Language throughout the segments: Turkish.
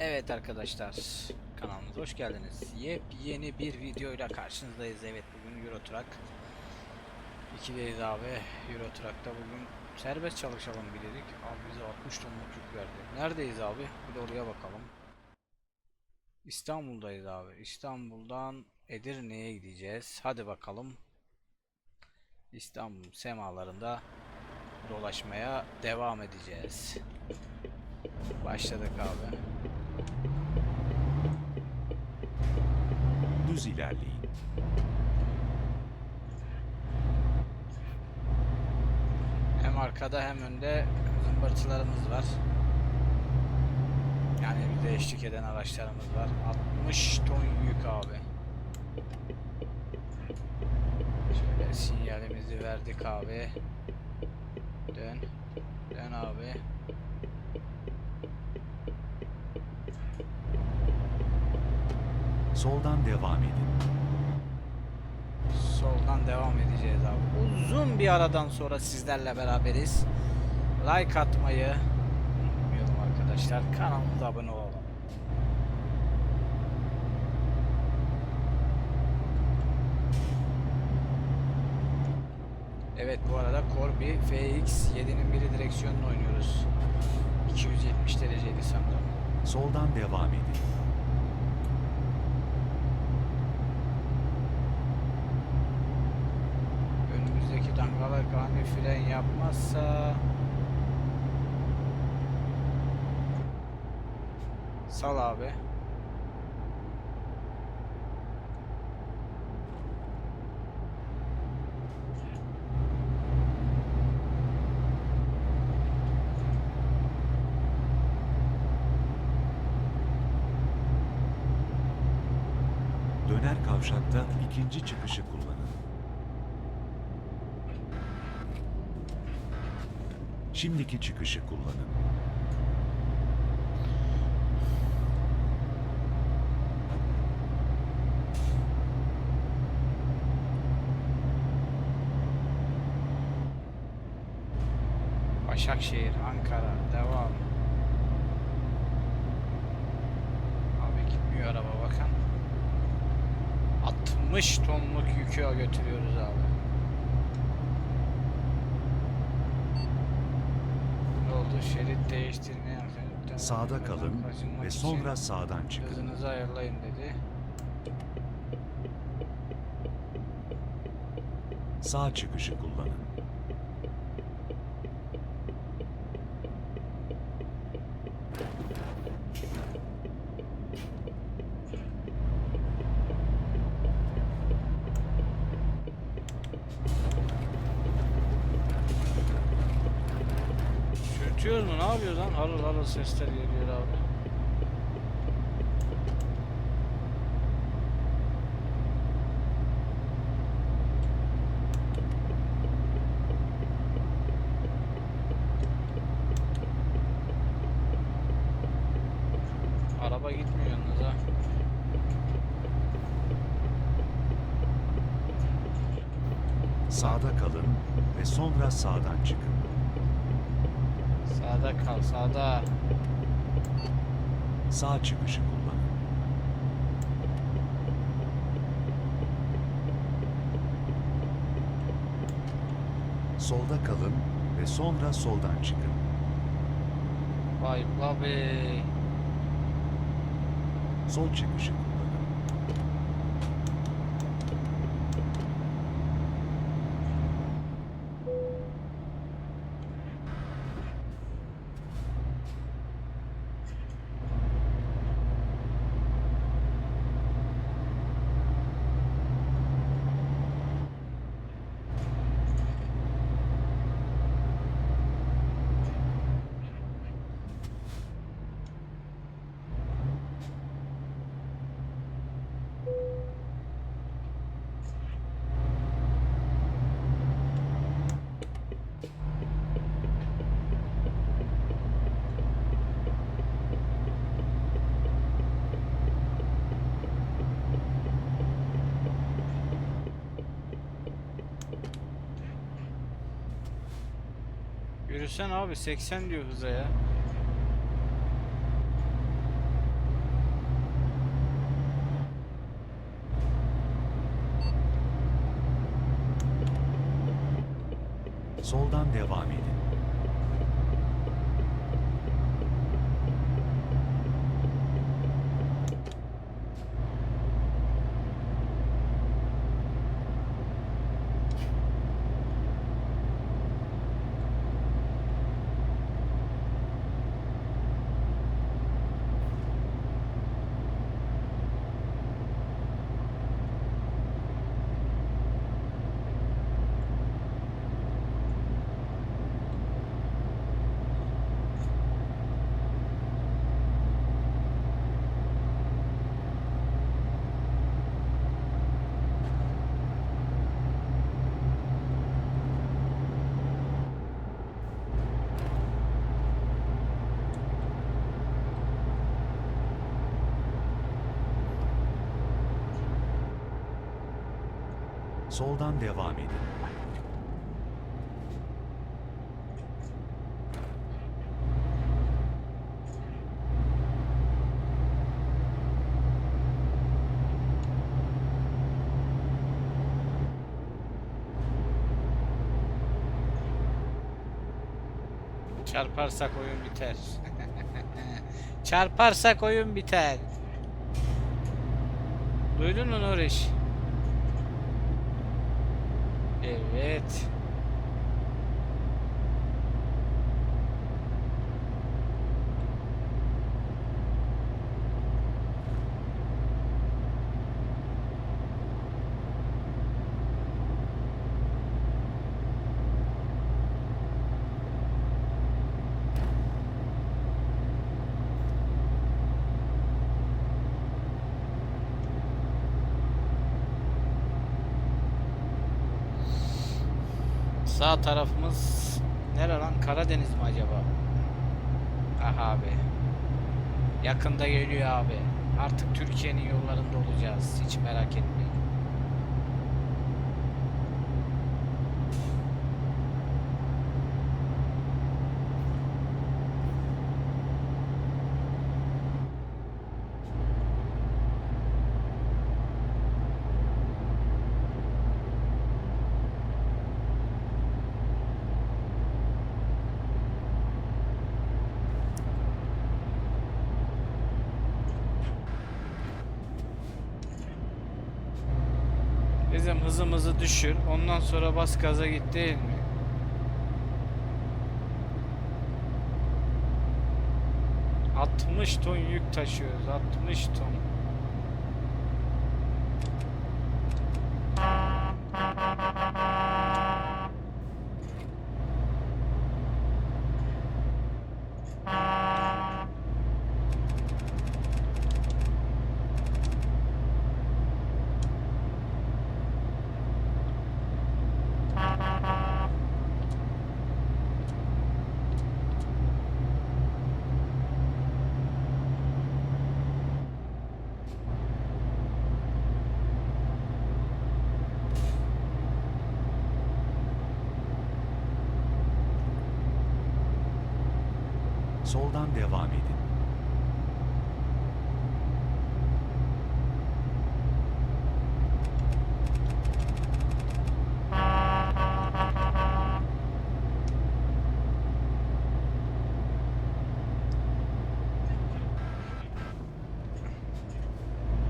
Evet arkadaşlar kanalımıza hoş geldiniz. Yepyeni bir videoyla karşınızdayız. Evet bugün Euro Truck 2'deyiz abi. Euro Truck'ta bugün serbest çalışalım bir dedik. Abi bize 60 tonluk yük verdi. Neredeyiz abi? Bir de oraya bakalım. İstanbul'dayız abi. İstanbul'dan Edirne'ye gideceğiz. Hadi bakalım. İstanbul semalarında dolaşmaya devam edeceğiz. Başladık abi. Düz ilerleyin. Hem arkada hem önde zımbırtılarımız var. Yani bize eşlik eden araçlarımız var. 60 ton yük abi. Şöyle sinyalimizi verdik abi. Dön. Dön abi. Soldan devam edin. Soldan devam edeceğiz abi. Uzun bir aradan sonra sizlerle beraberiz. Like atmayı unutmayalım arkadaşlar. Kanalımıza abone olalım. Evet bu arada Corby FX7'nin biri direksiyonunu oynuyoruz. 270 dereceydi sanırım. Soldan devam edin. Dangalar ani fren yapmazsa Sal abi. Döner kavşakta ikinci çıkışı kullanın. Şimdiki çıkışı kullanın. Başakşehir, Ankara, devam. Abi gitmiyor araba bakın. 60 tonluk yükü götürüyoruz abi. Oldu? Şerit değiştirmeye Sağda kalın ve sonra sağdan çıkın. Hızınızı ayarlayın dedi. Sağ çıkışı kullanın. Sürtüyoruz mu? Ne yapıyoruz lan? Harıl harıl sesler geliyor abi. Araba gitmiyor yalnız ha. Sağda kalın ve sonra sağdan çıkın kal sağda. Sağ çıkışı kullan. Solda kalın ve sonra soldan çıkın. Vay babi. Sol çıkışı kullan. 80 abi 80 diyor hıza ya. Soldan devam edin. Soldan devam edin. Çarparsak oyun biter. Çarparsak oyun biter. Duydun mu Nuriş? Evet. Sağ tarafımız nere lan? Karadeniz mi acaba? Aha abi. Yakında geliyor abi. Artık Türkiye'nin yollarında olacağız. Hiç merak etmeyin. Bizim hızımızı düşür. Ondan sonra bas gaza git değil mi? ...60 ton yük taşıyoruz. 60 ton. Soldan devam edin.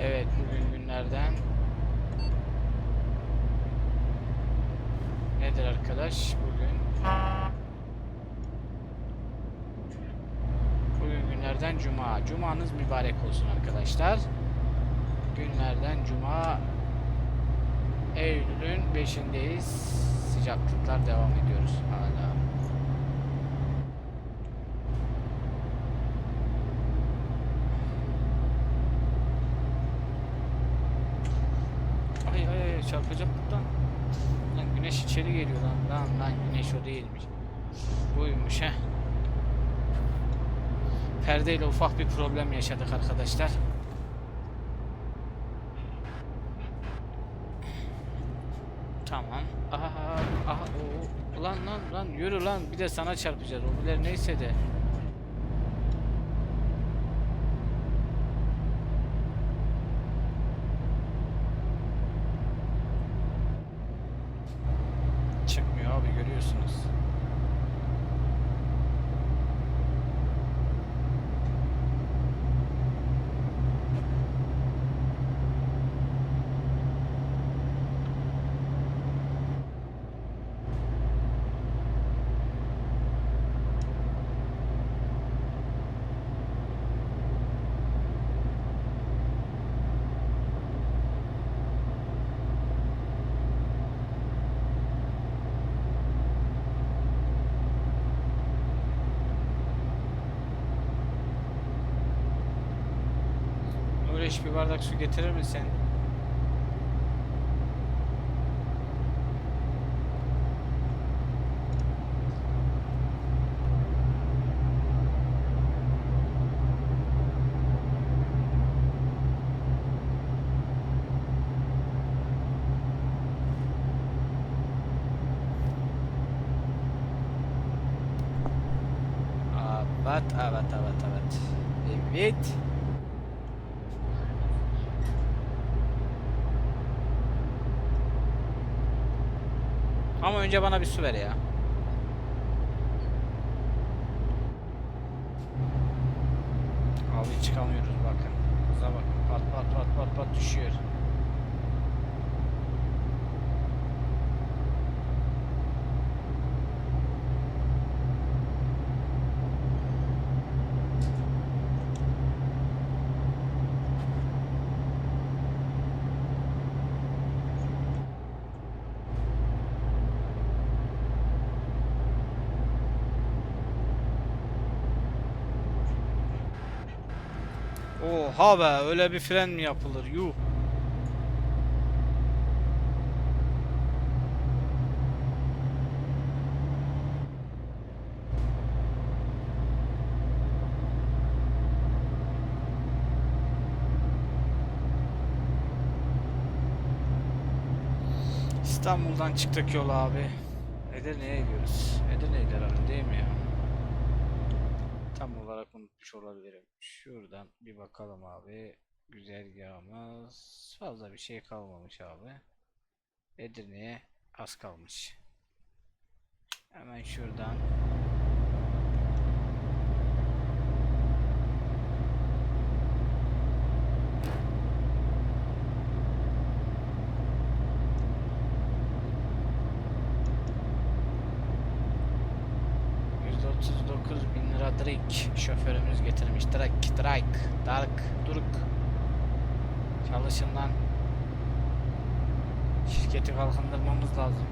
Evet bugün günlerden nedir arkadaş bugün bugün günlerden cuma cumanız mübarek olsun arkadaşlar günlerden cuma Eylül'ün 5'indeyiz sıcaklıklar devam ediyoruz hala Ay ay ay çarpacaktık lan. Lan güneş içeri geliyor lan. Lan lan güneş o değilmiş. Buymuş he. Perdeyle ufak bir problem yaşadık arkadaşlar. Tamam. Aha aha o lan lan lan yürü lan bir de sana çarpacağız. O bilir neyse de. Güreş bir bardak su getirir misin? Evet, evet, evet. Evet. Ama önce bana bir su ver ya. Abi çıkamıyoruz bakın. Hıza bakın. Pat pat pat pat pat düşüyor. Oha be öyle bir fren mi yapılır yuh. İstanbul'dan çıktık yol abi. Edirne'ye gidiyoruz. Edirne'ydi herhalde değil mi ya? Unutmuş olabilirim. Şuradan bir bakalım abi. Güzergahımız fazla bir şey kalmamış abi. Edirne'ye az kalmış. Hemen şuradan drink şoförümüz getirmiş. Drink, drink, dark, duruk. Çalışın lan. Şirketi kalkındırmamız lazım.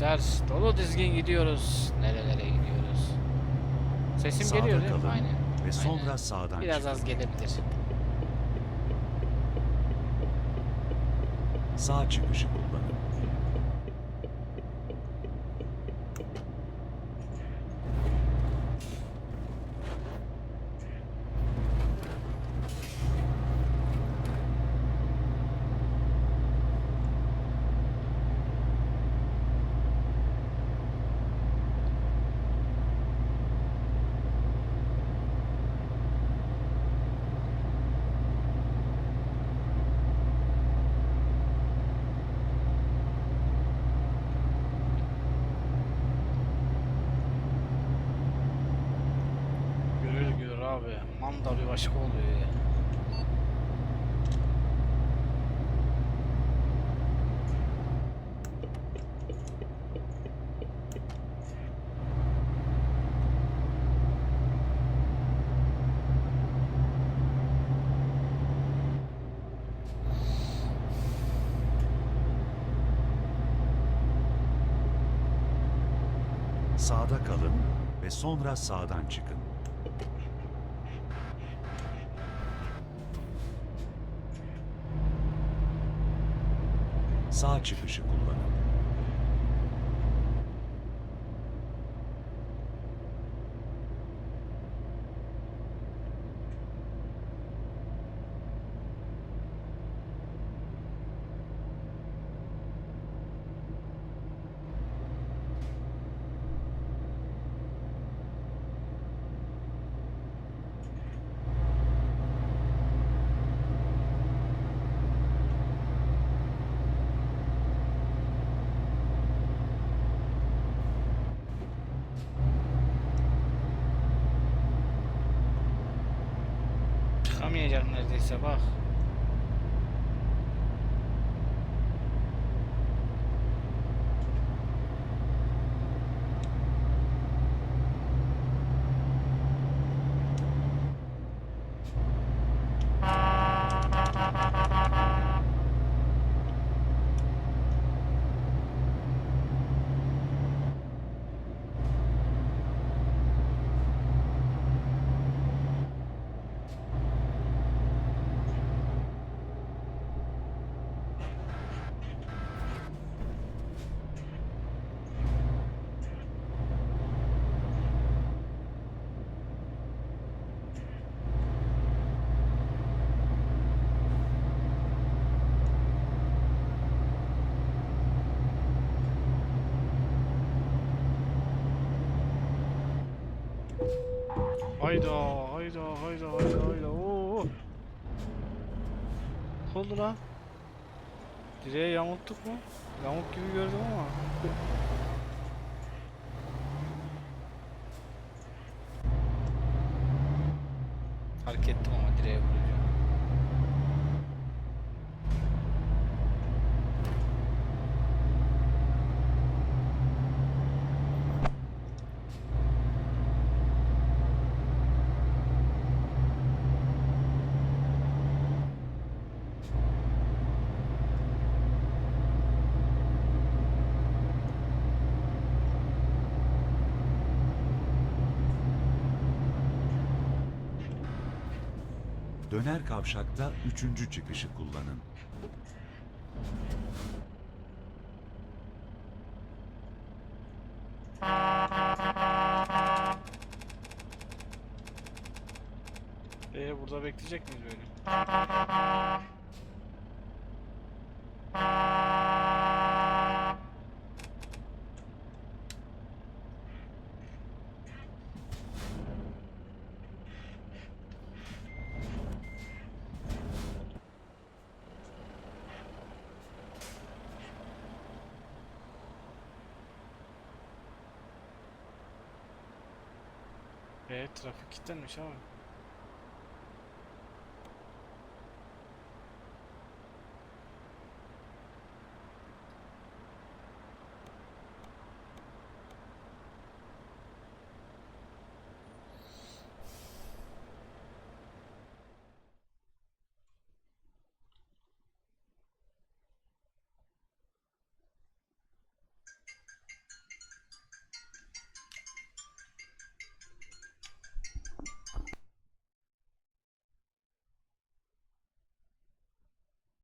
Arkadaşlar, dolu dizgin gidiyoruz. Nerelere gidiyoruz? Sesim Sağda geliyor değil mi? kalın Aynen. ve sonra aynen. sağdan Biraz çıkın. az gelebilir. Sağ çıkışı kullanın. abi. Manda bir başka oluyor ya. Kalın ve sonra sağdan çıkın. Sağ çıkışı kullanın. Çıkamayacak neredeyse bak. Hayda hayda hayda hayda hayda oo. Ne oldu lan? Direğe yamulttuk mu? Yamuk gibi gördüm ama. Fark ettim ama direğe vuracağım. Döner kavşakta üçüncü çıkışı kullanın. Ee burada bekleyecek miyiz böyle? Ee trafik kilitlenmiş abi.